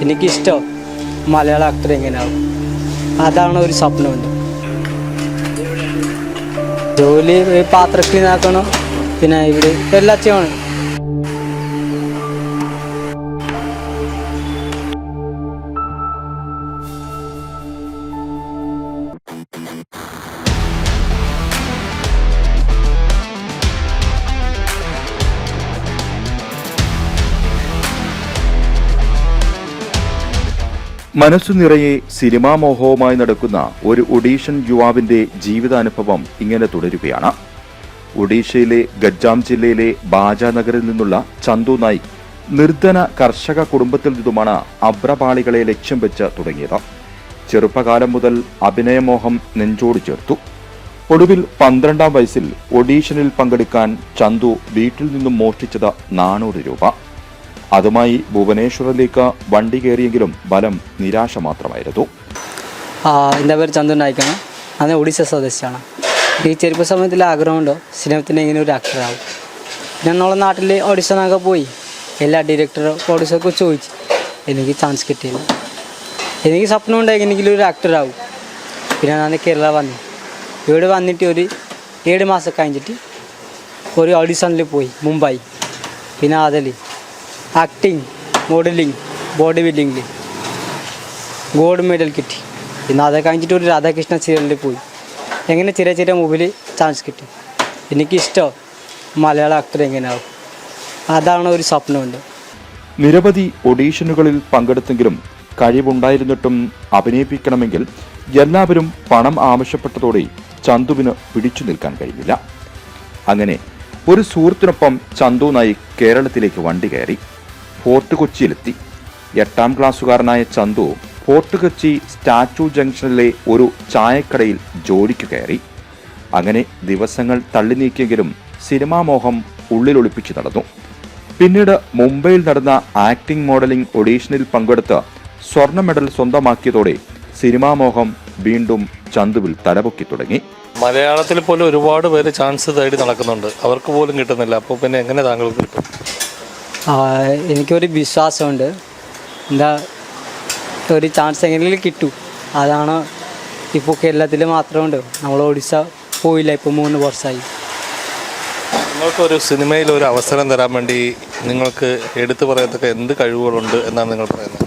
എനിക്കിഷ്ടം മലയാള ആക്ടർ എങ്ങനെയാവും? അതാണ് ഒരു സ്വപ്നമുണ്ട് ജോലി പാത്രക്ലീനാക്കണം പിന്നെ ഇവിടെ എല്ലാം ചെയ്യണം മനസ്സു നിറയെ സിനിമാ മോഹവുമായി നടക്കുന്ന ഒരു ഒഡീഷൻ യുവാവിന്റെ ജീവിതാനുഭവം ഇങ്ങനെ തുടരുകയാണ്. ഒഡീഷയിലെ ഗജ്ജാം ജില്ലയിലെ ബാജ നഗറിൽ നിന്നുള്ള ചന്തു നായിക് നിർധന കർഷക കുടുംബത്തിൽ നിന്നുമാണ് അബ്രപാളികളെ ലക്ഷ്യം വെച്ച് തുടങ്ങിയത്. ചെറുപ്പകാലം മുതൽ അഭിനയമോഹം നെഞ്ചോട് ചേർത്തു. ഒടുവിൽ പന്ത്രണ്ടാം വയസ്സിൽ ഒഡീഷനിൽ പങ്കെടുക്കാൻ ചന്തു വീട്ടിൽ നിന്നും മോഷ്ടിച്ചത് നാനൂറ് രൂപ. അതുമായി ഭുവനേശ്വറിലേക്ക് വണ്ടി കയറിയെങ്കിലും ബലം നിരാശ മാത്രമായിരുന്നു. എന്റെ പേര് ചന്ദ്രൻ നായിക്കാണ്. അന്ന് ഒഡീഷ സ്വദേശിയാണ്. ഈ ചെറുപ്പ സമയത്തിൽ ആഗ്രഹമുണ്ടോ സിനിമത്തിന് ഇങ്ങനെ ഒരു ആക്ടറാവും ഞാൻ നമ്മളെ നാട്ടിൽ ഓഡീഷനൊക്കെ പോയി. എല്ലാ ഡയറക്ടറും ഓഡിഷനൊക്കെ ചോദിച്ചു എനിക്ക് ചാൻസ് കിട്ടിയില്ല. എനിക്ക് സ്വപ്നം ഉണ്ടായി എനിക്കൊരു ഒരു ആക്ടറാവും പിന്നെ ഞാൻ കേരള വന്നു. ഇവിടെ വന്നിട്ട് ഒരു ഏഴ് മാസം കഴിഞ്ഞിട്ട് ഒരു ഓഡീഷനിൽ പോയി മുംബൈ. പിന്നെ അതിൽ ആക്ടിങ് മോഡലിംഗ് ബോഡി ബിൽഡിങ്ങിൽ ഗോൾഡ് മെഡൽ കിട്ടി. പിന്നെ അത് കഴിഞ്ഞിട്ട് ഒരു രാധാകൃഷ്ണ സീരിയലിൽ പോയി. എങ്ങനെ ചെറിയ ചെറിയ മൂവിൽ ചാൻസ് കിട്ടി? എനിക്കിഷ്ടം? മലയാള ആക്ടർ എങ്ങനെയാവും? അതാണ് ഒരു സ്വപ്നമുണ്ട്. നിരവധി ഒഡീഷനുകളിൽ പങ്കെടുത്തെങ്കിലും കഴിവുണ്ടായിരുന്നിട്ടും അഭിനയിപ്പിക്കണമെങ്കിൽ എല്ലാവരും പണം ആവശ്യപ്പെട്ടതോടെ ചന്തുവിന് പിടിച്ചു നിൽക്കാൻ കഴിഞ്ഞില്ല. അങ്ങനെ ഒരു സുഹൃത്തിനൊപ്പം ചന്തു കേരളത്തിലേക്ക് വണ്ടി കയറി. ഫോർട്ട് കൊച്ചിയിലെത്തി എട്ടാം ക്ലാസ്സുകാരനായ ചന്തു ഫോർട്ട് കൊച്ചി സ്റ്റാച്ചു ജംഗ്ഷനിലെ ഒരു ചായക്കടയിൽ ജോലിക്ക് കയറി. അങ്ങനെ ദിവസങ്ങൾ തള്ളി നീക്കിയെങ്കിലും സിനിമാ മോഹം ഉള്ളിലൊളിപ്പിച്ചു നടന്നു. പിന്നീട് മുംബൈയിൽ നടന്ന ആക്ടിംഗ് മോഡലിംഗ് ഒഡീഷനിൽ പങ്കെടുത്ത് സ്വർണ മെഡൽ സ്വന്തമാക്കിയതോടെ സിനിമാ മോഹം വീണ്ടും ചന്തുവിൽ തലപൊക്കി തുടങ്ങി. മലയാളത്തിൽ പോലും ഒരുപാട് പേര് ചാൻസ് തേടി നടക്കുന്നുണ്ട്. അവർക്ക് പോലും കിട്ടുന്നില്ല. അപ്പോൾ പിന്നെ എങ്ങനെ താങ്കൾക്ക് കിട്ടും? എനിക്കൊരു വിശ്വാസമുണ്ട്. എന്താ ഒരു ചാൻസ് എങ്ങനെയെങ്കിലും കിട്ടും. അതാണ് ഇപ്പോൾ കേരളത്തിൽ മാത്രമുണ്ട്. നമ്മൾ ഒഡീസ പോയില്ല ഇപ്പോൾ മൂന്ന് വർഷമായി നിങ്ങൾക്കൊരു സിനിമയിൽ ഒരു അവസരം തരാൻ വേണ്ടി നിങ്ങൾക്ക് എടുത്തു പറയത്തക്ക എന്ത് കഴിവുകളുണ്ട് എന്നാണ് നിങ്ങൾ പറയുന്നത്?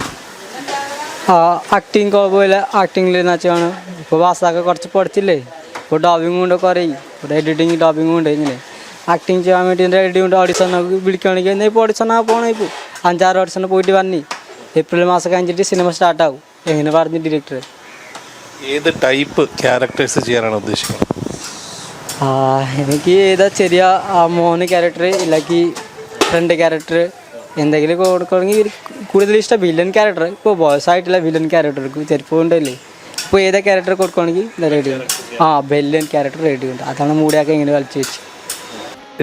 ആക്ടിങ് പോലെ ആക്ടിങ്ങിൽ എന്ന് വെച്ചാണ് ഇപ്പോൾ വാസാക്കെ കുറച്ച് പഠിച്ചില്ലേ? ഇപ്പോൾ ഡബിങ് കൊണ്ട് കുറേ ഇവിടെ എഡിറ്റിങ് ഡബിങ് ഉണ്ട് ഇങ്ങനെ ആക്ടിങ് ചെയ്യാൻ വേണ്ടി റെഡി ഉണ്ട്. ഓഡിഷൻ വിളിക്കുകയാണെങ്കിൽ എന്നാൽ ഇപ്പോൾ പോകണം ഇപ്പോൾ അഞ്ചാറ് ഓഡിഷൻ പോയിട്ട് വന്നി ഏപ്രിൽ മാസം കഴിഞ്ഞിട്ട് സിനിമ സ്റ്റാർട്ടാവും എങ്ങനെ പറഞ്ഞു ഡയറക്ടർ ഏത് ടൈപ്പ് ക്യാരക്ടേഴ്സ് ചെയ്യാനാണ് ഉദ്ദേശിക്കുന്നത്? ആ, എനിക്ക് ഏതാ ചെറിയ മോന് ക്യാരക്ടർ ഇല്ലെങ്കിൽ ഫ്രണ്ട് ക്യാരക്ടർ എന്തെങ്കിലും കൊടുക്കണമെങ്കിൽ കൂടുതൽ ഇഷ്ടം വില്ലൻ ക്യാരക്ടർ ഇപ്പോൾ ബോയ്സ് ആയിട്ടുള്ള വില്ലൻ ക്യാരക്ടർ ചെറുപ്പം ഉണ്ടല്ലേ ഇപ്പോൾ ഏതാ ക്യാരക്ടർ കൊടുക്കുകയാണെങ്കിൽ റെഡി ഉണ്ട്. ആ ബെല്ലൻ ക്യാരക്ടർ റെഡി ഉണ്ട്. അതാണ് മൂടിയൊക്കെ ഇങ്ങനെ കളിച്ച് വെച്ച്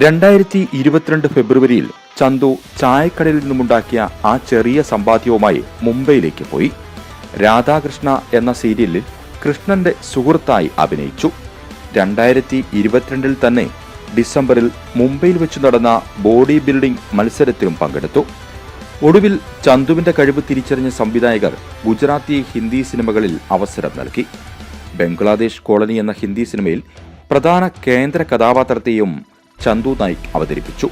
രണ്ടായിരത്തി ഇരുപത്തിരണ്ട് ഫെബ്രുവരിയിൽ ചന്തു ചായക്കടയിൽ നിന്നുമുണ്ടാക്കിയ ആ ചെറിയ സമ്പാദ്യവുമായി മുംബൈയിലേക്ക് പോയി. രാധാകൃഷ്ണ എന്ന സീരിയലിൽ കൃഷ്ണന്റെ സുഹൃത്തായി അഭിനയിച്ചു. രണ്ടായിരത്തി ഇരുപത്തിരണ്ടിൽ തന്നെ ഡിസംബറിൽ മുംബൈയിൽ വെച്ച് നടന്ന ബോഡി ബിൽഡിംഗ് മത്സരത്തിലും പങ്കെടുത്തു. ഒടുവിൽ ചന്തുവിന്റെ കഴിവ് തിരിച്ചറിഞ്ഞ സംവിധായകർ ഗുജറാത്തി ഹിന്ദി സിനിമകളിൽ അവസരം നൽകി. ബംഗ്ലാദേശ് കോളനി എന്ന ഹിന്ദി സിനിമയിൽ പ്രധാന കേന്ദ്ര കഥാപാത്രത്തെയും ചന്തു നായിക് അവതരിപ്പിച്ചു.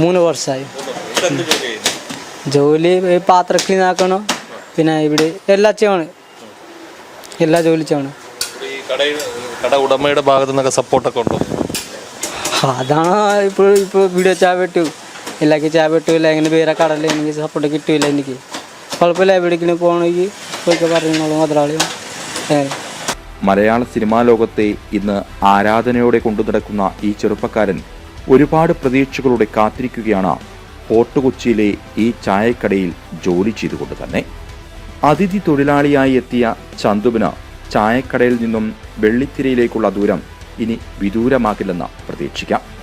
മൂന്ന് വർഷമായി. ജോലി ഈ പാത്ര ക്ലീൻ ആക്കണോ? പിന്നെ ഇവിടെ എല്ലാ ചെയ്യണം. എല്ലാ ജോലി ചെയ്യണം. കട ഉടമയുടെ ഭാഗത്തു നിന്നൊക്കെ സപ്പോർട്ടൊക്കെ ഉണ്ടോ? അതാണ് ഇപ്പോൾ ഇപ്പോൾ വീഡിയോ ചാ പറ്റൂ എല്ലാവർക്കും ചാ പറ്റൂല എങ്ങനെ വേറെ കടലിൽ എനിക്ക് സപ്പോർട്ട് കിട്ടൂല എനിക്ക്. കുഴപ്പമില്ല. എവിടേക്കിനും പോകണമെങ്കിൽ പോയിക്കെ പറഞ്ഞോളൂ മുതലാളി. ഏ. മലയാള സിനിമാ ലോകത്തെ ഇന്ന് ആരാധനയോടെ കൊണ്ടു നടക്കുന്ന ഈ ചെറുപ്പക്കാരൻ ഒരുപാട് പ്രതീക്ഷകളോടെ കാത്തിരിക്കുകയാണ് ഫോർട്ട് കൊച്ചിയിലെ ഈ ചായക്കടയിൽ ജോലി ചെയ്തുകൊണ്ട് തന്നെ. അതിഥി തൊഴിലാളിയായി എത്തിയ ചന്തുവിന് ചായക്കടയിൽ നിന്നും വെള്ളിത്തിരയിലേക്കുള്ള ദൂരം ഇനി വിദൂരമാകില്ലെന്ന് പ്രതീക്ഷിക്കാം.